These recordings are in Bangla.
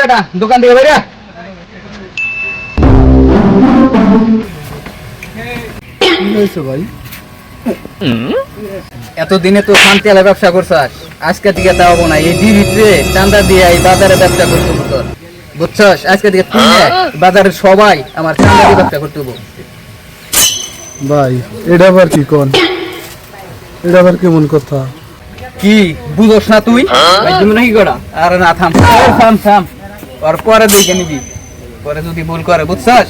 বেটা দোকান থেকে বেরিয়া ভাই এতদিনে তো শান্তি আলা ব্যবসা করছাস আজকে থেকে দেওয়াবো না। এই ডিভিটরে চান্দা দিয়ে এই বাজারে ব্যবসা করতে হব তোর। বুঝছস? আজকে থেকে তুই বাজারের সবাই আমার চান্দা দিয়ে ব্যবসা করতে হব। ভাই এটা আবার কি কোন? এটা আবার কেমন কথা? কি? বুঝোস না তুই? তুমি নাকি করা আরে না থাম থাম থাম। ওর পরে দেখে নিবি পরে যদি ভুল করে বুঝছস?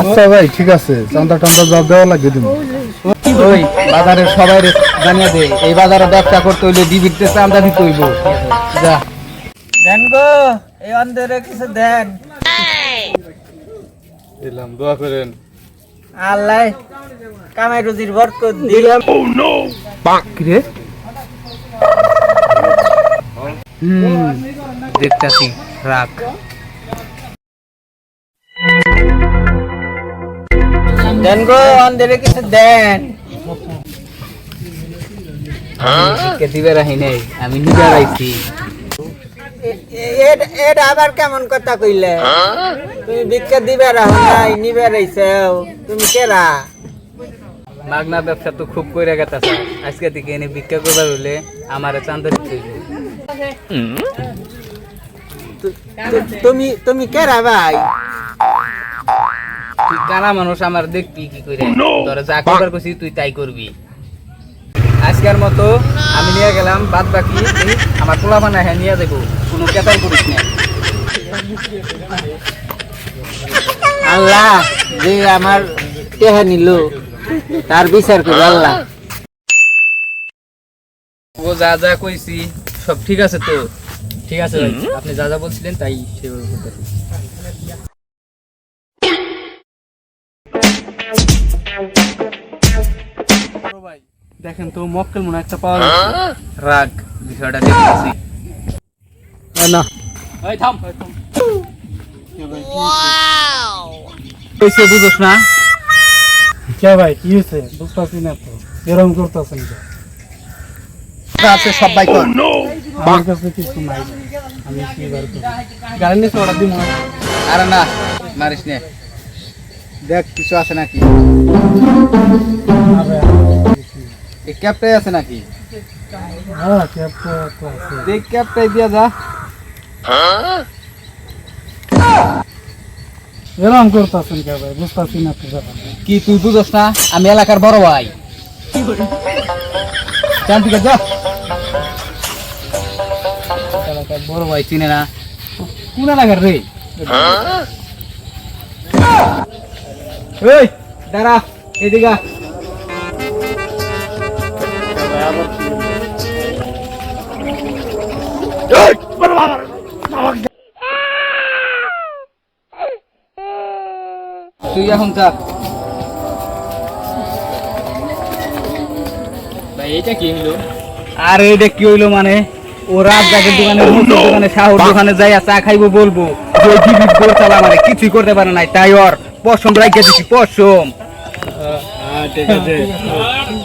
আচ্ছা ভাই ঠিক আছে। চান্দা টান্দা যা দেওয়া লাগে দিন। ওই বাজারের সবাই জানিয়ে দে এই বাজারে ব্যবসা করতে হইলে ডিভিটতে চান্দা দিতে হইব। যা। দেন গো এই অন্ধরে কিছু দেন। দিলাম দোয়া করেন। আল্লাহ কামাই রুজির বরকত দিলাম কিরে হুম দেখতাছি রাখ। দেন গো অন্ধরে কিছু দেন। কে দিবে রাহি নাই আমি নিজে রাইছি এ- এ- এটা আবার কেমন কথা কইলে? তুমি ভিক্ষা দিবে রাহো নাই নিবে রাইছাও। তুমি কেরা? মাগনা ব্যবসা তো খুব কইরা গেতাছে। আজকে থেকে এনে ভিক্ষা করবার হইলে আমারে চান্দা দিতে তুমি তুমি কেরা ভাই? তুই কানা মানুষ আমার দেখবি কি করে। তোর যা করবার কইছি তুই তাই করবি। আজকের মতো আমি নিয়ে গেলাম বাদ বাকি আমার পোলা বানা হ্যাঁ নিয়ে দেবো কোনো কেতাল করিস না। আল্লাহ যে আমার টেহা নিল তার বিচার করো আল্লাহ। ও যা যা কইছি সব ঠিক আছে তো? ঠিক আছে ভাই আপনি যা যা বলছিলেন তাই সেভাবে করতেছি দেখেন তো মক্কেল মনে একটা পাওয়া গেছে রাগ বিষয়টা দেখতেছি। না। এই থাম। কইছে বুঝোস না? কে ভাই কি হয়েছে বুঝতেছি না তো। এরকম করতেছেন আছে সবাই কর। আমার কাছে কিছু নাই। আমি কি বার করব। গাড়ি নিয়ে অর্ডার দিব আরে না মারিস নে। দেখ কিছু আছে নাকি? এই ক্যাপটাই আছে নাকি? হ্যাঁ তো আছে। দেখ ক্যাপটাই দিয়া যা। এরকম করতেছেন কে ভাই? বুঝতেছি না তো কি তুই বুঝোস না? আমি এলাকার বড় ভাই। আছে যা। বড় ভাই চিনে না। কোন এলাকার রে? এই দাঁড়া এদিকে তুই এখন চাপ ভাই এটা কি হলো আরে এটা কি হইল মানে? ও রাত জাগে দোকানে মুসুর দোকানে শাহর দোকানে যাইয়া চা খাইবো বলব। যে ওই জিবি গোল চালা মানে কিছুই করতে পারে নাই তাই ওর পশম রাখিয়ে দিছি পশম। ঠিক আছে।